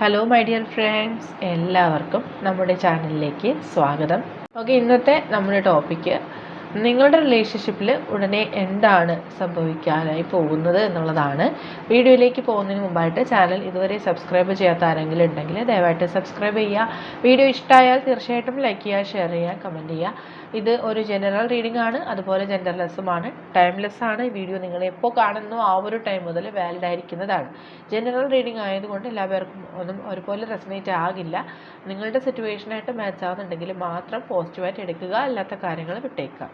Hello my dear friends എല്ലാവർക്കും നമ്മുടെ ചാനലിലേക്ക് സ്വാഗതം. ഓക്കെ ഇന്നത്തെ നമ്മുടെ ടോപ്പിക്ക് നിങ്ങളുടെ റിലേഷൻഷിപ്പിൽ ഉടനെ എന്താണ് സംഭവിക്കാനായി പോകുന്നത് എന്നുള്ളതാണ്. വീഡിയോയിലേക്ക് പോകുന്നതിന് മുമ്പായിട്ട് ചാനൽ ഇതുവരെ സബ്സ്ക്രൈബ് ചെയ്യാത്ത ആരെങ്കിലും ഉണ്ടെങ്കിൽ ദയവായിട്ട് സബ്സ്ക്രൈബ് ചെയ്യുക. വീഡിയോ ഇഷ്ടമായാൽ തീർച്ചയായിട്ടും ലൈക്ക് ചെയ്യുക ഷെയർ ചെയ്യുക കമന്റ് ചെയ്യുക. ഇത് ഒരു ജനറൽ റീഡിംഗ് ആണ്. അതുപോലെ ജെൻഡർലെസ്സുമാണ് ടൈംലെസ് ആണ്. ഈ വീഡിയോ നിങ്ങൾ എപ്പോൾ കാണുന്നു ആ ഒരു ടൈം മുതൽ വാലിഡ് ആയിരിക്കുന്നതാണ്. ജനറൽ റീഡിംഗ് ആയതുകൊണ്ട് എല്ലാ പേർക്കും ഒന്നും ഒരുപോലെ റെസനേറ്റ് ആകില്ല. നിങ്ങളുടെ സിറ്റുവേഷനായിട്ട് മാച്ച് ആവുന്നുണ്ടെങ്കിൽ മാത്രം പോസിറ്റീവായിട്ട് എടുക്കുക. അല്ലാത്ത കാര്യങ്ങൾ വിട്ടേക്കുക.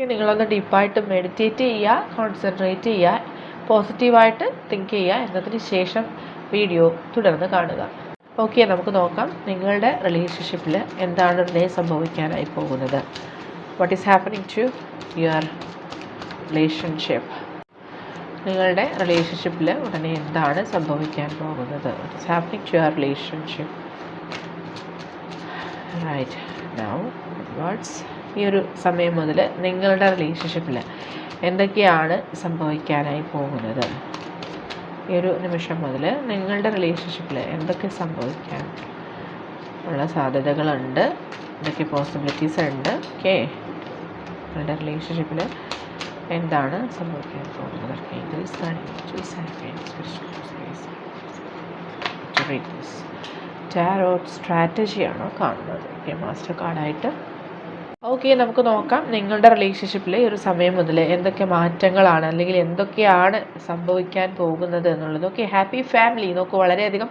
ഓക്കെ നിങ്ങളൊന്ന് ഡീപ്പായിട്ട് മെഡിറ്റേറ്റ് ചെയ്യുക കോൺസെൻട്രേറ്റ് ചെയ്യുക പോസിറ്റീവായിട്ട് തിങ്ക് ചെയ്യുക എന്നതിന് ശേഷം വീഡിയോ തുടർന്ന് കാണുക. ഓക്കെ നമുക്ക് നോക്കാം നിങ്ങളുടെ റിലേഷൻഷിപ്പിൽ എന്താണ് ഉടനെ സംഭവിക്കാനായി പോകുന്നത്. What is happening to your relationship നിങ്ങളുടെ റിലേഷൻഷിപ്പിൽ ഉടനെ എന്താണ് സംഭവിക്കാൻ പോകുന്നത്? What is happening to your relationship right now words ഈ ഒരു സമയം മുതൽ നിങ്ങളുടെ റിലേഷൻഷിപ്പിൽ എന്തൊക്കെയാണ് സംഭവിക്കാനായി പോകുന്നത്? ഈ ഒരു നിമിഷം മുതൽ നിങ്ങളുടെ റിലേഷൻഷിപ്പിൽ എന്തൊക്കെ സംഭവിക്കാൻ ഉള്ള സാധ്യതകളുണ്ട്? എന്തൊക്കെ പോസിബിലിറ്റീസ് ഉണ്ട്? ഓക്കെ നിങ്ങളുടെ റിലേഷൻഷിപ്പിൽ എന്താണ് സംഭവിക്കാൻ പോകുന്നത്? ടാരോട്ട് സ്ട്രാറ്റജിയാണോ കാണുന്നത്? ഓക്കെ മാസ്റ്റർ കാർഡായിട്ട് ഓക്കെ നമുക്ക് നോക്കാം. നിങ്ങളുടെ റിലേഷൻഷിപ്പിൽ ഈ ഒരു സമയം മുതൽ എന്തൊക്കെ മാറ്റങ്ങളാണ് അല്ലെങ്കിൽ എന്തൊക്കെയാണ് സംഭവിക്കാൻ പോകുന്നത് എന്നുള്ളത്. Okay happy family. നോക്കൂ വളരെയധികം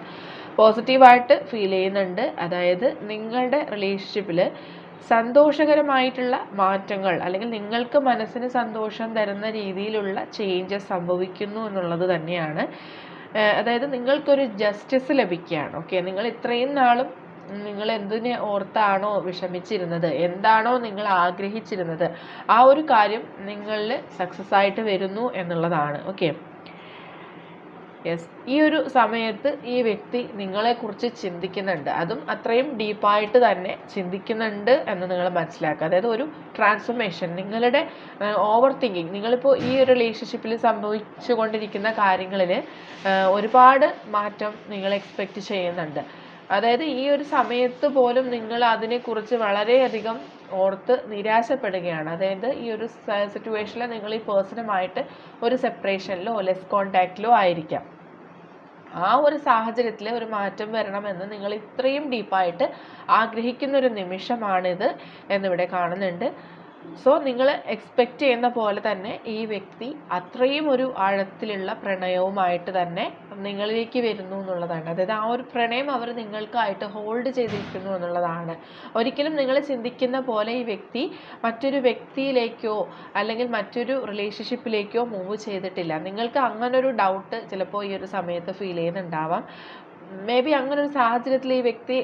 പോസിറ്റീവായിട്ട് ഫീൽ ചെയ്യുന്നുണ്ട്. അതായത് നിങ്ങളുടെ റിലേഷൻഷിപ്പിൽ സന്തോഷകരമായിട്ടുള്ള മാറ്റങ്ങൾ അല്ലെങ്കിൽ നിങ്ങൾക്ക് മനസ്സിന് സന്തോഷം തരുന്ന രീതിയിലുള്ള ചേഞ്ചസ് സംഭവിക്കുന്നു എന്നുള്ളത് തന്നെയാണ്. അതായത് നിങ്ങൾക്കൊരു ജസ്റ്റിസ് ലഭിക്കുകയാണ്. ഓക്കെ നിങ്ങൾ ഇത്രയും നാളും നിങ്ങൾ എന്തിനെ ഓർത്താണോ വിഷമിച്ചിരുന്നത്? എന്താണോ നിങ്ങൾ ആഗ്രഹിച്ചിരുന്നത്? ആ ഒരു കാര്യം നിങ്ങളിൽ സക്സസ് ആയിട്ട് വരുന്നു എന്നുള്ളതാണ്. ഓക്കെ യെസ് ഈ ഒരു സമയത്ത് ഈ വ്യക്തി നിങ്ങളെക്കുറിച്ച് ചിന്തിക്കുന്നുണ്ട്. അതും അത്രയും ഡീപ്പായിട്ട് തന്നെ ചിന്തിക്കുന്നുണ്ട് എന്ന് നിങ്ങൾ മനസ്സിലാക്കുക. അതായത് ഒരു ട്രാൻസ്ഫർമേഷൻ നിങ്ങളുടെ ഓവർ തിങ്കിങ് നിങ്ങളിപ്പോൾ ഈ ഒരു റിലേഷൻഷിപ്പിൽ സംഭവിച്ചുകൊണ്ടിരിക്കുന്ന കാര്യങ്ങളിൽ ഒരുപാട് മാറ്റം നിങ്ങൾ എക്സ്പെക്റ്റ് ചെയ്യുന്നുണ്ട്. അതായത് ഈ ഒരു സമയത്ത് പോലും നിങ്ങൾ അതിനെക്കുറിച്ച് വളരെയധികം ഓർത്ത് നിരാശപ്പെടുകയാണ്. അതായത് ഈ ഒരു സിറ്റുവേഷനിൽ നിങ്ങൾ ഈ പേഴ്സണുമായിട്ട് ഒരു സെപ്പറേഷനിലോ ലെസ് കോണ്ടാക്റ്റിലോ ആയിരിക്കാം. ആ ഒരു സാഹചര്യത്തിൽ ഒരു മാറ്റം വരണമെന്ന് നിങ്ങൾ ഇത്രയും ഡീപ്പായിട്ട് ആഗ്രഹിക്കുന്ന ഒരു നിമിഷമാണിത് എന്നിവിടെ കാണുന്നുണ്ട്. സോ നിങ്ങൾ എക്സ്പെക്റ്റ് ചെയ്യുന്ന പോലെ തന്നെ ഈ വ്യക്തി അത്രയും ഒരു ആഴത്തിലുള്ള പ്രണയവുമായിട്ട് തന്നെ നിങ്ങളിലേക്ക് വരുന്നു എന്നുള്ളതാണ്. അതായത് ആ ഒരു പ്രണയം അവർ നിങ്ങൾക്കായിട്ട് ഹോൾഡ് ചെയ്തിരിക്കുന്നു എന്നുള്ളതാണ്. ഒരിക്കലും നിങ്ങൾ ചിന്തിക്കുന്ന പോലെ ഈ വ്യക്തി മറ്റൊരു വ്യക്തിയിലേക്കോ അല്ലെങ്കിൽ മറ്റൊരു റിലേഷൻഷിപ്പിലേക്കോ മൂവ് ചെയ്തിട്ടില്ല. നിങ്ങൾക്ക് അങ്ങനൊരു ഡൗട്ട് ചിലപ്പോൾ ഈ ഒരു സമയത്ത് ഫീൽ ചെയ്യുന്നുണ്ടാവാം. മേ ബി അങ്ങനെ ഒരു സാഹചര്യത്തിൽ ഈ വ്യക്തി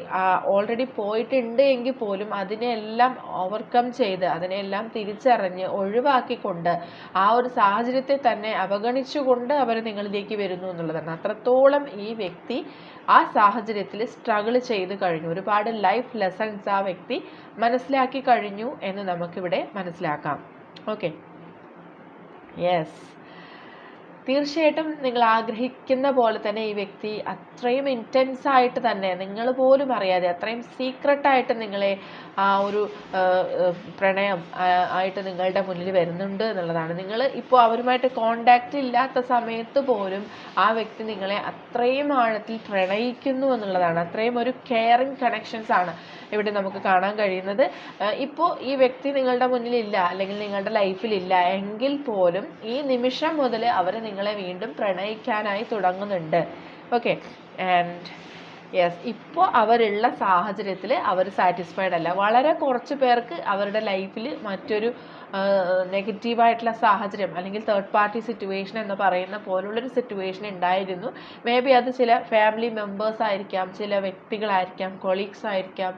ഓൾറെഡി പോയിട്ടുണ്ട് എങ്കിൽ പോലും അതിനെല്ലാം ഓവർകം ചെയ്ത് അതിനെല്ലാം തിരിച്ചറിഞ്ഞ് ഒഴിവാക്കിക്കൊണ്ട് ആ ഒരു സാഹചര്യത്തെ തന്നെ അവഗണിച്ചുകൊണ്ട് അവർ നിങ്ങളിലേക്ക് വരുന്നു എന്നുള്ളതാണ്. അത്രത്തോളം ഈ വ്യക്തി ആ സാഹചര്യത്തിൽ സ്ട്രഗിൾ ചെയ്ത് കഴിഞ്ഞു. ഒരുപാട് ലൈഫ് ലെസൺസ് ആ വ്യക്തി മനസ്സിലാക്കി കഴിഞ്ഞു എന്ന് നമുക്കിവിടെ മനസ്സിലാക്കാം. ഓക്കെ യെസ് തീർച്ചയായിട്ടും നിങ്ങൾ ആഗ്രഹിക്കുന്ന പോലെ തന്നെ ഈ വ്യക്തി അത്രയും ഇന്റൻസ് ആയിട്ട് തന്നെ നിങ്ങൾ പോലും അറിയാതെ അത്രയും സീക്രട്ടായിട്ട് നിങ്ങളെ ആ ഒരു പ്രണയം ആയിട്ട് നിങ്ങളുടെ മുന്നിൽ വരുന്നുണ്ട് എന്നുള്ളതാണ്. നിങ്ങൾ ഇപ്പോൾ അവരുമായിട്ട് കോണ്ടാക്റ്റ് ഇല്ലാത്ത സമയത്ത് പോലും ആ വ്യക്തി നിങ്ങളെ അത്രയും ആഴത്തിൽ പ്രണയിക്കുന്നു എന്നുള്ളതാണ്. അത്രയും ഒരു കെയറിങ് കണക്ഷൻസ് ആണ്. ഇവിടെ നമുക്ക് കാണാൻ കഴിയുന്നത്. ഇപ്പോൾ ഈ വ്യക്തി നിങ്ങളുടെ മുന്നിലില്ല അല്ലെങ്കിൽ നിങ്ങളുടെ ലൈഫിലില്ല എങ്കിൽ പോലും ഈ നിമിഷം മുതൽ അവർ നിങ്ങളെ വീണ്ടും പ്രണയിക്കാനായി തുടങ്ങുന്നുണ്ട്. ഓക്കെ ആൻഡ് യെസ് ഇപ്പോൾ അവരുള്ള സാഹചര്യത്തിൽ അവർ സാറ്റിസ്ഫൈഡ് അല്ല. വളരെ കുറച്ച് പേർക്ക് അവരുടെ ലൈഫിൽ മറ്റൊരു നെഗറ്റീവായിട്ടുള്ള സാഹചര്യം അല്ലെങ്കിൽ തേർഡ് പാർട്ടി സിറ്റുവേഷൻ എന്ന് പറയുന്ന പോലുള്ളൊരു സിറ്റുവേഷൻ ഉണ്ടായിരുന്നു. മേ ബി അത് ചില ഫാമിലി മെമ്പേഴ്സ് ആയിരിക്കാം ചില വ്യക്തികളായിരിക്കാം കൊളീഗ്സ് ആയിരിക്കാം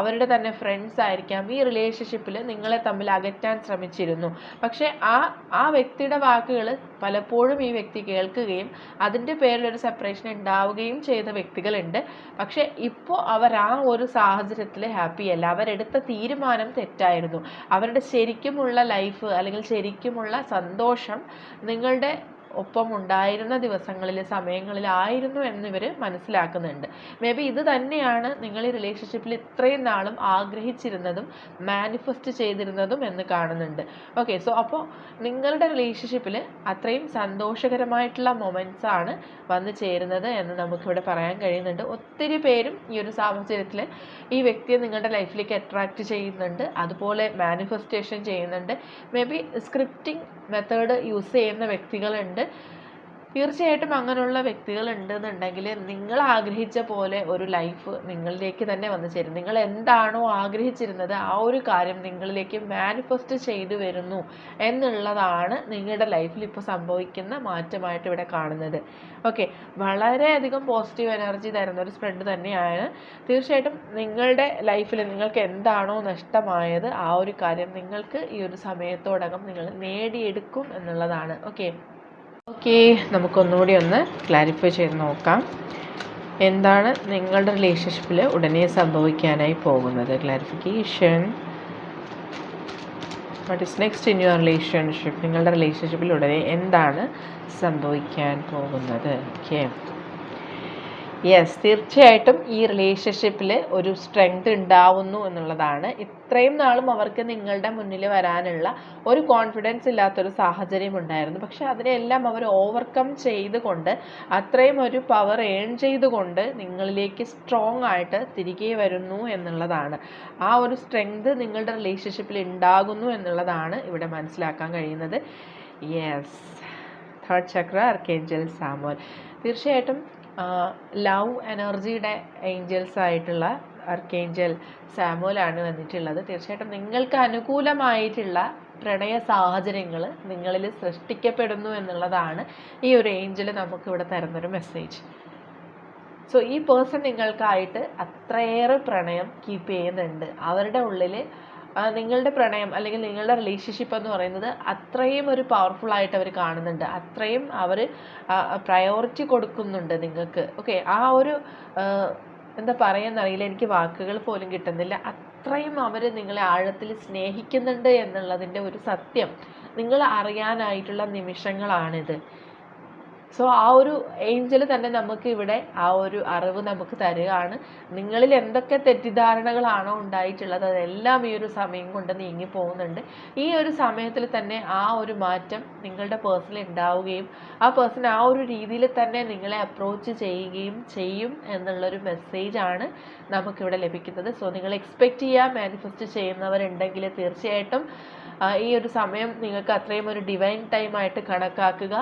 അവരുടെ തന്നെ ഫ്രണ്ട്സ് ആയിരിക്കാം ഈ റിലേഷൻഷിപ്പിൽ നിങ്ങളെ തമ്മിൽ അകറ്റാൻ ശ്രമിച്ചിരുന്നു. പക്ഷേ ആ ആ വ്യക്തിയുടെ വാക്കുകൾ പലപ്പോഴും ഈ വ്യക്തി കേൾക്കുകയും അതിന്റെ പേരിൽ ഒരു സെപ്പറേഷൻ ഉണ്ടാവുകയും ചെയ്ത വ്യക്തികളുണ്ട്. പക്ഷേ ഇപ്പോൾ അവർ ആ ഒരു സാഹചര്യത്തിൽ ഹാപ്പിയല്ല അവരെടുത്ത തീരുമാനം തെറ്റായിരുന്നു. അവരുടെ ശരിക്കുമുള്ള ലൈഫ് അല്ലെങ്കിൽ ശരിക്കുമുള്ള സന്തോഷം നിങ്ങളുടെ ഒപ്പം ഉണ്ടായിരുന്ന ദിവസങ്ങളിൽ സമയങ്ങളിലായിരുന്നു എന്നിവർ മനസ്സിലാക്കുന്നുണ്ട്. മേ ബി ഇത് തന്നെയാണ് നിങ്ങൾ ഈ റിലേഷൻഷിപ്പിൽ ഇത്രയും നാളും ആഗ്രഹിച്ചിരുന്നതും മാനിഫെസ്റ്റ് ചെയ്തിരുന്നതും എന്ന് കാണുന്നുണ്ട്. ഓക്കെ സോ അപ്പോൾ നിങ്ങളുടെ റിലേഷൻഷിപ്പിൽ അത്രയും സന്തോഷകരമായിട്ടുള്ള മൊമെന്റ്സ് ആണ് വന്നു ചേരുന്നത് എന്ന് നമുക്കിവിടെ പറയാൻ കഴിയുന്നുണ്ട്. ഒത്തിരി പേരും ഈ ഒരു സാഹചര്യത്തിൽ ഈ വ്യക്തിയെ നിങ്ങളുടെ ലൈഫിലേക്ക് അട്രാക്റ്റ് ചെയ്യുന്നുണ്ട്. അതുപോലെ മാനിഫെസ്റ്റേഷൻ ചെയ്യുന്നുണ്ട്. May be scripting method use ചെയ്യുന്ന വ്യക്തികളുണ്ട്. തീർച്ചയായിട്ടും അങ്ങനെയുള്ള വ്യക്തികൾ ഉണ്ടെന്നുണ്ടെങ്കിൽ നിങ്ങൾ ആഗ്രഹിച്ച പോലെ ഒരു ലൈഫ് നിങ്ങളിലേക്ക് തന്നെ വന്നു ചേരും. നിങ്ങൾ എന്താണോ ആഗ്രഹിച്ചിരുന്നത് ആ ഒരു കാര്യം നിങ്ങളിലേക്ക് മാനിഫെസ്റ്റ് ചെയ്തു വരുന്നു എന്നുള്ളതാണ് നിങ്ങളുടെ ലൈഫിൽ ഇപ്പോൾ സംഭവിക്കുന്ന മാറ്റമായിട്ട് ഇവിടെ കാണുന്നത്. ഓക്കെ വളരെയധികം പോസിറ്റീവ് എനർജി തരുന്ന ഒരു സ്പ്രെഡ് തന്നെയാണ്. തീർച്ചയായിട്ടും നിങ്ങളുടെ ലൈഫിൽ നിങ്ങൾക്ക് എന്താണോ നഷ്ടമായത് ആ ഒരു കാര്യം നിങ്ങൾക്ക് ഈ ഒരു സമയത്തോടകം നിങ്ങൾ നേടിയെടുക്കും എന്നുള്ളതാണ്. ഓക്കെ ഓക്കെ നമുക്കൊന്നുകൂടി ഒന്ന് ക്ലാരിഫൈ ചെയ്ത് നോക്കാം. എന്താണ് നിങ്ങളുടെ റിലേഷൻഷിപ്പിൽ ഉടനെ സംഭവിക്കാനായി പോകുന്നത്? Clarification what is next in your relationship നിങ്ങളുടെ റിലേഷൻഷിപ്പിൽ ഉടനെ എന്താണ് സംഭവിക്കാൻ പോകുന്നത്? ഓക്കെ യെസ് തീർച്ചയായിട്ടും ഈ റിലേഷൻഷിപ്പിൽ ഒരു സ്ട്രെങ്ത് ഉണ്ടാവുന്നു എന്നുള്ളതാണ്. ഇത്രയും നാളും അവർക്ക് നിങ്ങളുടെ മുന്നിൽ വരാനുള്ള ഒരു കോൺഫിഡൻസ് ഇല്ലാത്തൊരു സാഹചര്യം ഉണ്ടായിരുന്നു. പക്ഷേ അതിനെല്ലാം അവർ ഓവർകം ചെയ്തുകൊണ്ട് അത്രയും ഒരു പവർ ഏൺ ചെയ്തുകൊണ്ട് നിങ്ങളിലേക്ക് സ്ട്രോങ് ആയിട്ട് തിരികെ വരുന്നു എന്നുള്ളതാണ്. ആ ഒരു സ്ട്രെങ്ത് നിങ്ങളുടെ റിലേഷൻഷിപ്പിൽ ഉണ്ടാകുന്നു എന്നുള്ളതാണ് ഇവിടെ മനസ്സിലാക്കാൻ കഴിയുന്നത്. യെസ് തേർഡ് ചക്ര അർക്കേഞ്ചൽ സാമോൽ തീർച്ചയായിട്ടും ലവ് എനർജിയുടെ ഏഞ്ചൽസ് ആയിട്ടുള്ള അർക്കേഞ്ചൽ സാമുവലാണ് വന്നിട്ടുള്ളത്. തീർച്ചയായിട്ടും നിങ്ങൾക്ക് അനുകൂലമായിട്ടുള്ള പ്രണയ സാഹചര്യങ്ങൾ നിങ്ങളിൽ സൃഷ്ടിക്കപ്പെടുന്നു എന്നുള്ളതാണ് ഈ ഒരു ഏഞ്ചൽ നമുക്കിവിടെ തരുന്നൊരു മെസ്സേജ്. സോ ഈ പേഴ്സൺ നിങ്ങൾക്കായിട്ട് അത്രയേറെ പ്രണയം കീപ്പ് ചെയ്യുന്നുണ്ട്. അവരുടെ ഉള്ളിൽ നിങ്ങളുടെ പ്രണയം അല്ലെങ്കിൽ നിങ്ങളുടെ റിലേഷൻഷിപ്പ് എന്ന് പറയുന്നത് അത്രയും ഒരു പവർഫുൾ ആയിട്ട് അവർ കാണുന്നുണ്ട്. അത്രയും അവർ പ്രയോറിറ്റി കൊടുക്കുന്നുണ്ട് നിങ്ങൾക്ക്. ഓക്കെ ആ ഒരു എന്താ പറയുന്നറിയില്ല. എനിക്ക് വാക്കുകൾ പോലും കിട്ടുന്നില്ല. അത്രയും അവർ നിങ്ങളെ ആഴത്തിൽ സ്നേഹിക്കുന്നുണ്ട് എന്നുള്ളതിന്റെ ഒരു സത്യം. നിങ്ങൾ അറിയാനായിട്ടുള്ള നിമിഷങ്ങളാണിത്. സോ ആ ഒരു ഏഞ്ചൽ തന്നെ നമുക്ക് ഇവിടെ ആ ഒരു അറിവ് നമുക്ക് തരികയാണ്. നിങ്ങളിൽ എന്തൊക്കെ തെറ്റിദ്ധാരണകളാണോ ഉണ്ടായിട്ടുള്ളത് അതെല്ലാം ഈ ഒരു സമയം കൊണ്ട് നീങ്ങി പോകുന്നുണ്ട്. ഈ ഒരു സമയത്തിൽ തന്നെ ആ ഒരു മാറ്റം നിങ്ങളുടെ പേഴ്സണിൽ ഉണ്ടാവുകയും ആ പേഴ്സൺ ആ ഒരു രീതിയിൽ തന്നെ നിങ്ങളെ അപ്രോച്ച് ചെയ്യുകയും ചെയ്യും എന്നുള്ളൊരു മെസ്സേജാണ് നമുക്കിവിടെ ലഭിക്കുന്നത്. സോ നിങ്ങൾ എക്സ്പെക്റ്റ് ചെയ്യുക മാനിഫെസ്റ്റ് ചെയ്യുന്നവരുണ്ടെങ്കിൽ തീർച്ചയായിട്ടും ഈ ഒരു സമയം നിങ്ങൾക്ക് അത്രയും ഒരു ഡിവൈൻ ടൈമായിട്ട് കണക്കാക്കുക.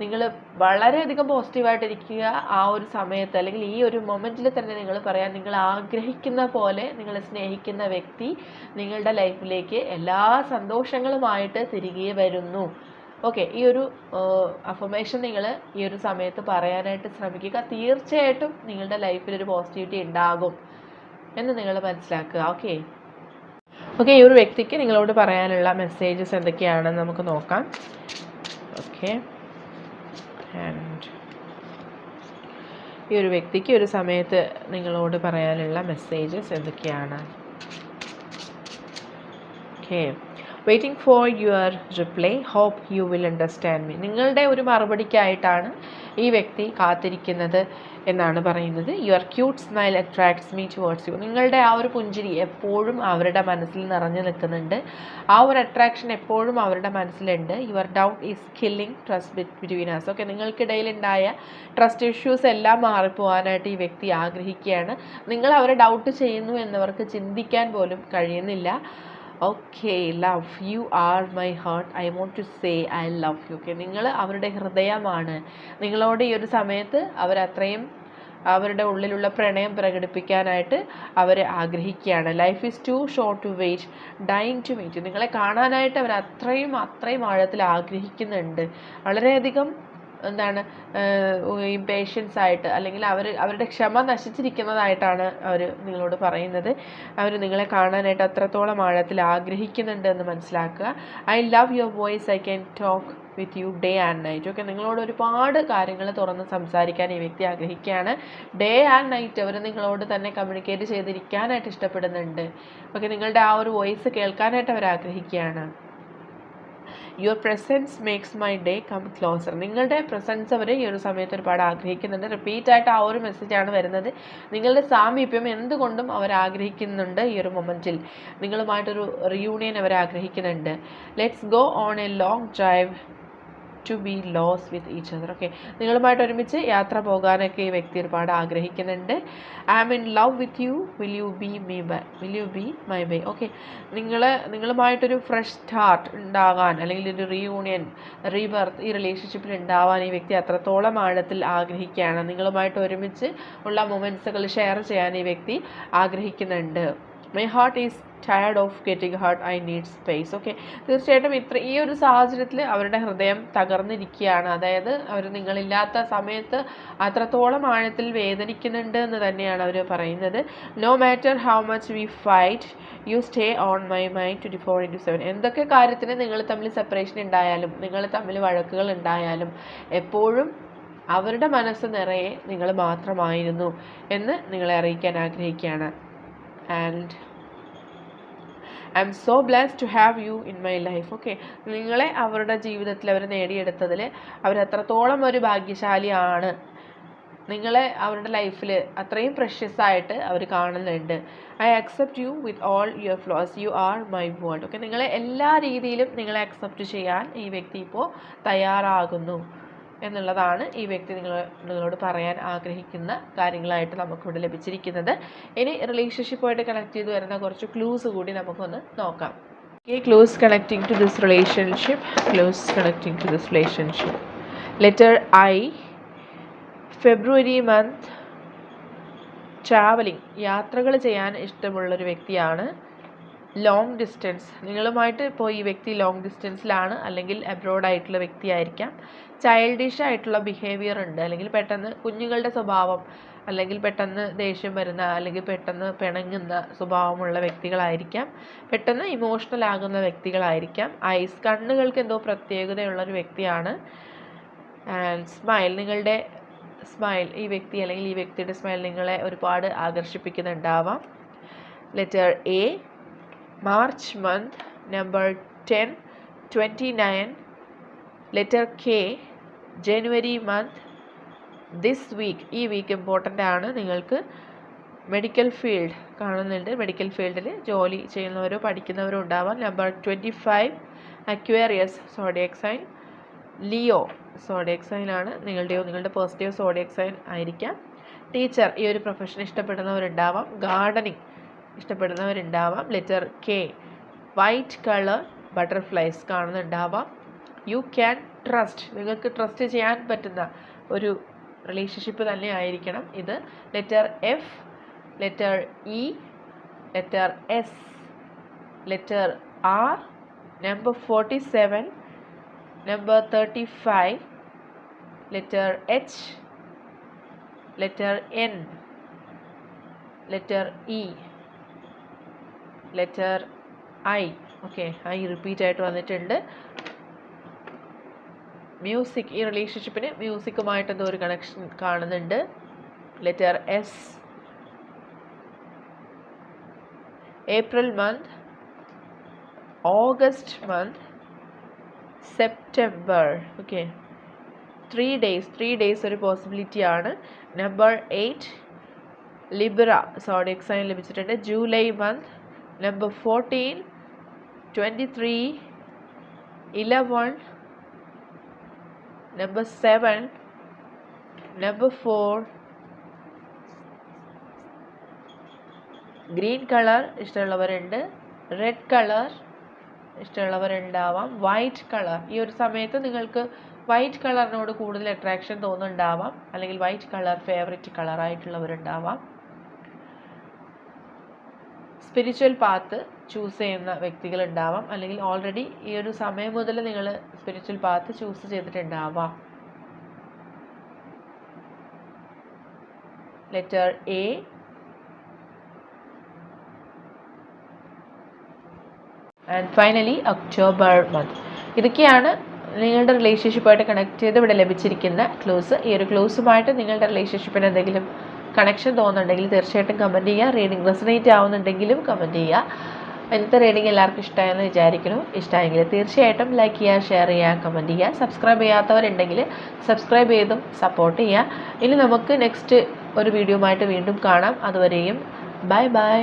നിങ്ങൾ വളരെയധികം പോസിറ്റീവായിട്ടിരിക്കുക ആ ഒരു സമയത്ത് അല്ലെങ്കിൽ ഈ ഒരു മൊമെന്റിൽ തന്നെ നിങ്ങൾ പറയാം നിങ്ങൾ ആഗ്രഹിക്കുന്ന പോലെ നിങ്ങൾ സ്നേഹിക്കുന്ന വ്യക്തി നിങ്ങളുടെ ലൈഫിലേക്ക് എല്ലാ സന്തോഷങ്ങളുമായിട്ട് തിരികെ വരുന്നു. ഓക്കെ ഈ ഒരു അഫർമേഷൻ നിങ്ങൾ ഈ ഒരു സമയത്ത് പറയാനായിട്ട് ശ്രമിക്കുക. തീർച്ചയായിട്ടും നിങ്ങളുടെ ലൈഫിൽ ഒരു പോസിറ്റിവിറ്റി ഉണ്ടാകും എന്ന് നിങ്ങൾ മനസ്സിലാക്കുക. ഓക്കെ ഓക്കെ ഈ ഒരു വ്യക്തിക്ക് നിങ്ങളോട് പറയാനുള്ള മെസ്സേജസ് എന്തൊക്കെയാണെന്ന് നമുക്ക് നോക്കാം. ഓക്കെ ആൻഡ് ഈ ഒരു വ്യക്തിക്ക് ഒരു സമയത്ത് നിങ്ങളോട് പറയാനുള്ള മെസ്സേജസ് എന്തൊക്കെയാണ്? Okay waiting for your reply hope you will understand me നിങ്ങളുടെ ഒരു മറുപടിക്കായിട്ടാണ് ഈ വ്യക്തി കാത്തിരിക്കുന്നത്. എന്നാണ് പറയുന്നത്. Your cute smile attracts me towards you നിങ്ങളുടെ ആ ഒരു പുഞ്ചിരി എപ്പോഴും അവരുടെ മനസ്സിൽ നിറഞ്ഞു നിൽക്കുന്നുണ്ട്. ആ ഒരു അട്രാക്ഷൻ എപ്പോഴും അവരുടെ മനസ്സിലുണ്ട്. Your doubt is killing trust between us okay നിങ്ങൾക്കിടയിലുണ്ടായ trust issues എല്ലാം മാറിപ്പോവാനായിട്ട് ഈ വ്യക്തി ആഗ്രഹിക്കുകയാണ്. നിങ്ങൾ അവരെ ഡൗട്ട് ചെയ്യുന്നു എന്നവർക്ക് ചിന്തിക്കാൻ പോലും കഴിയുന്നില്ല. Okay love you are my heart I want to say I love you okay നിങ്ങൾ അവരുടെ ഹൃദയമാണ്. നിങ്ങളോട് ഈ ഒരു സമയത്ത് അവരത്രയും അവരുടെ ഉള്ളിലുള്ള പ്രണയം പ്രകടിപ്പിക്കാനായിട്ട് അവർ ആഗ്രഹിക്കുകയാണ്. Life is too short to wait dying to meet നിങ്ങളെ കാണാനായിട്ട് അവർ അത്രയും അത്രയും ആഴത്തിൽ ആഗ്രഹിക്കുന്നുണ്ട്. വളരെയധികം എന്താണ് ഇംപേഷ്യൻസ് ആയിട്ട് അല്ലെങ്കിൽ അവർ അവരുടെ ക്ഷമ നശിച്ചിരിക്കുന്നതായിട്ടാണ് അവർ നിങ്ങളോട് പറയുന്നത്. അവർ നിങ്ങളെ കാണാനായിട്ട് അത്രത്തോളം ആഴത്തിൽ ആഗ്രഹിക്കുന്നുണ്ട് എന്ന് മനസ്സിലാക്കുക. I love your voice I can talk with you day and night okay നിങ്ങളോട് ഒരുപാട് കാര്യങ്ങൾ തുറന്ന് സംസാരിക്കാൻ ഈ വ്യക്തി ആഗ്രഹിക്കുകയാണ്. ഡേ ആൻഡ് നൈറ്റ് അവർ നിങ്ങളോട് തന്നെ കമ്മ്യൂണിക്കേറ്റ് ചെയ്തിരിക്കാനായിട്ട് ഇഷ്ടപ്പെടുന്നുണ്ട്. ഓക്കെ നിങ്ങളുടെ ആ ഒരു വോയിസ് കേൾക്കാനായിട്ട് അവർ ആഗ്രഹിക്കുകയാണ്. Your presence makes my day come closer നിങ്ങളുടെ പ്രസൻസ് അവർ ഈ ഒരു സമയത്ത് ഒരുപാട് ആഗ്രഹിക്കുന്നുണ്ട്. റിപ്പീറ്റ് ആയിട്ട് ആ ഒരു മെസ്സേജാണ് വരുന്നത്. നിങ്ങളുടെ സാമീപ്യം എന്തുകൊണ്ടും അവർ ആഗ്രഹിക്കുന്നുണ്ട് ഈ ഒരു മൊമെന്റിൽ നിങ്ങളുമായിട്ടൊരു റിയൂണിയൻ അവർ ആഗ്രഹിക്കുന്നുണ്ട്. Let's go on a long drive to be lost with each other okay നിങ്ങളുമായിട്ട് ഒരുമിച്ച് യാത്ര പോകാനൊക്കെ ഈ വ്യക്തി ഒരുപാട് ആഗ്രഹിക്കുന്നുണ്ട്. I am in love with you will you be me by will you be my by okay നിങ്ങൾ നിങ്ങളുമായിട്ടൊരു ഫ്രഷ് സ്റ്റാർട്ട് ഉണ്ടാകാൻ അല്ലെങ്കിൽ ഒരു റീയൂണിയൻ റീബർത്ത് ഈ റിലേഷൻഷിപ്പിൽ ഉണ്ടാവാൻ ഈ വ്യക്തി അത്രത്തോളം ആഴത്തിൽ ആഗ്രഹിക്കുകയാണ്. നിങ്ങളുമായിട്ട് ഒരുമിച്ച് ഉള്ള മൊമെന്റ്സുകൾ ഷെയർ ചെയ്യാൻ ഈ വ്യക്തി ആഗ്രഹിക്കുന്നുണ്ട്. My heart is tired of getting hurt I need space okay തീർച്ചയായിട്ടും ഇത്ര ഈ ഒരു സാഹചര്യത്തിൽ അവരുടെ ഹൃദയം തകർന്നിരിക്കുകയാണ്. അതായത് അവർ നിങ്ങളില്ലാത്ത സമയത്ത് അത്രത്തോളം ആഴത്തിൽ വേദനിക്കുന്നുണ്ട് എന്ന് തന്നെയാണ് അവർ പറയുന്നത്. No matter how much we fight you stay on my mind twenty four into seven എന്തൊക്കെ കാര്യത്തിന് നിങ്ങൾ തമ്മിൽ സെപ്പറേഷൻ ഉണ്ടായാലും നിങ്ങൾ തമ്മിൽ വഴക്കുകൾ ഉണ്ടായാലും എപ്പോഴും അവരുടെ മനസ്സ് നിറയെ നിങ്ങൾ മാത്രമായിരുന്നു എന്ന് നിങ്ങളെ അറിയിക്കാൻ ആഗ്രഹിക്കുകയാണ്. And I'm so blessed to have you in my life okay നിങ്ങളെ അവരുടെ ജീവിതത്തിൽ അവർ നേടിയെടുത്തതിൽ അവരത്രത്തോളം ഒരു ഭാഗ്യശാലിയാണ്. നിങ്ങളെ അവരുടെ ലൈഫിൽ അത്രയും പ്രഷ്യസ് ആയിട്ട് അവർ കാണുന്നുണ്ട്. I accept you with all your flaws you are my world okay നിങ്ങളെ എല്ലാ രീതിയിലും നിങ്ങളെ അക്സെപ്റ്റ് ചെയ്യാൻ ഈ വ്യക്തി ഇപ്പോൾ തയ്യാറാകുന്നു. എന്നുള്ളതാണ് ഈ വ്യക്തി നിങ്ങൾ നിങ്ങളോട് പറയാൻ ആഗ്രഹിക്കുന്ന കാര്യങ്ങളായിട്ട് നമുക്കിവിടെ ലഭിച്ചിരിക്കുന്നത്. ഇനി റിലേഷൻഷിപ്പുമായിട്ട് കണക്ട് ചെയ്ത് വരുന്ന കുറച്ച് ക്ലൂസ് കൂടി നമുക്കൊന്ന് നോക്കാം. ഈ clues connecting to this relationship clues connecting to this relationship letter I February month travelling യാത്രകൾ ചെയ്യാൻ ഇഷ്ടമുള്ളൊരു വ്യക്തിയാണ് ലോങ് ഡിസ്റ്റൻസ് നിങ്ങളുമായിട്ട് ഇപ്പോൾ ഈ വ്യക്തി ലോങ് ഡിസ്റ്റൻസിലാണ് അല്ലെങ്കിൽ അബ്രോഡ് ആയിട്ടുള്ള വ്യക്തിയായിരിക്കാം. ചൈൽഡിഷ് ആയിട്ടുള്ള ബിഹേവിയർ ഉണ്ട്. അല്ലെങ്കിൽ പെട്ടെന്ന് കുഞ്ഞുങ്ങളുടെ സ്വഭാവം അല്ലെങ്കിൽ പെട്ടെന്ന് ദേഷ്യം വരുന്ന അല്ലെങ്കിൽ പെട്ടെന്ന് പിണങ്ങുന്ന സ്വഭാവമുള്ള വ്യക്തികളായിരിക്കാം. പെട്ടെന്ന് ഇമോഷണൽ ആകുന്ന വ്യക്തികളായിരിക്കാം. ഐസ് കണ്ണുകൾക്ക് എന്തോ പ്രത്യേകതയുള്ളൊരു വ്യക്തിയാണ്. ആൻഡ് സ്മൈൽ നിങ്ങളുടെ സ്മൈൽ ഈ വ്യക്തി അല്ലെങ്കിൽ ഈ വ്യക്തിയുടെ സ്മൈൽ നിങ്ങളെ ഒരുപാട് ആകർഷിപ്പിക്കുന്നുണ്ടാവാം. Letter A March month number ten twenty nine letter K January month this week ഈ വീക്ക് ഇമ്പോർട്ടന്റ് ആണ് നിങ്ങൾക്ക് മെഡിക്കൽ ഫീൽഡ് കാണുന്നുണ്ട്. മെഡിക്കൽ ഫീൽഡിൽ ജോലി ചെയ്യുന്നവരോ പഠിക്കുന്നവരോ ഉണ്ടാവാം. Number twenty five Aquarius zodiac sign Leo zodiac സൈനാണ് നിങ്ങളുടെയോ നിങ്ങളുടെ പോസിറ്റീവ് സോഡിയക് സൈൻ ആയിരിക്കാം. ടീച്ചർ ഈ ഒരു പ്രൊഫഷൻ ഇഷ്ടപ്പെടുന്നവരുണ്ടാവാം. Gardening ഇഷ്ടപ്പെടുന്നവരുണ്ടാവാം. Letter K white colour butterflies കാണുന്നുണ്ടാവാം. You can trust നിങ്ങൾക്ക് ട്രസ്റ്റ് ചെയ്യാൻ പറ്റുന്ന ഒരു റിലേഷൻഷിപ്പ് തന്നെ ആയിരിക്കണം ഇത്. Letter F letter E letter S letter R number forty seven number thirty five letter H letter N letter E letter I okay I repeat ആയിട്ട് വന്നിട്ടുണ്ട്. Music ഈ റിലേഷൻഷിപ്പിന് മ്യൂസിക്കുമായിട്ട് എന്തോ ഒരു കണക്ഷൻ കാണുന്നുണ്ട്. Letter S April month August month September okay three days three days ഒരു possibility ആണ്. Number eight Libra sorry sign ലഭിച്ചിട്ടുണ്ട്. July month fourteen twenty three eleven number seven number four green colour ഇഷ്ടമുള്ളവരുണ്ട്. Red colour ഇഷ്ടമുള്ളവരുണ്ടാവാം. White colour ഈ ഒരു സമയത്ത് നിങ്ങൾക്ക് white കളറിനോട് കൂടുതൽ attraction തോന്നുന്നുണ്ടാവാം. അല്ലെങ്കിൽ വൈറ്റ് കളർ ഫേവറേറ്റ് കളറായിട്ടുള്ളവരുണ്ടാവാം സ്പിരിച്വൽ പാത്ത് ചൂസ് ചെയ്യുന്ന വ്യക്തികളുണ്ടാവാം. അല്ലെങ്കിൽ ഓൾറെഡി ഈ ഒരു സമയം മുതൽ നിങ്ങൾ spiritual path choose ചെയ്തിട്ടുണ്ടാവാം. Letter A and finally October month ഇതൊക്കെയാണ് നിങ്ങളുടെ റിലേഷൻഷിപ്പായിട്ട് കണക്ട് ചെയ്ത് ഇവിടെ ലഭിച്ചിരിക്കുന്ന ക്ലോസ് ഈ ഒരു ക്ലോസുമായിട്ട് നിങ്ങളുടെ റിലേഷൻഷിപ്പിന് എന്തെങ്കിലും കണക്ഷൻ തോന്നുന്നുണ്ടെങ്കിൽ തീർച്ചയായിട്ടും കമന്റ് ചെയ്യുക. റീഡിംഗ് റെസനേറ്റ് ആവുന്നുണ്ടെങ്കിലും കമന്റ് ചെയ്യുക. ഇന്നത്തെ റീഡിങ് എല്ലാവർക്കും ഇഷ്ടമായെന്ന് വിചാരിക്കുന്നു. ഇഷ്ടമായെങ്കിൽ തീർച്ചയായിട്ടും ലൈക്ക് ചെയ്യുക ഷെയർ ചെയ്യുക കമന്റ് ചെയ്യുക. സബ്സ്ക്രൈബ് ചെയ്യാത്തവരുണ്ടെങ്കിൽ സബ്സ്ക്രൈബ് ചെയ്തും സപ്പോർട്ട് ചെയ്യുക. ഇനി നമുക്ക് നെക്സ്റ്റ് ഒരു വീഡിയോ വീണ്ടും കാണാം. അതുവരെയും ബൈ ബൈ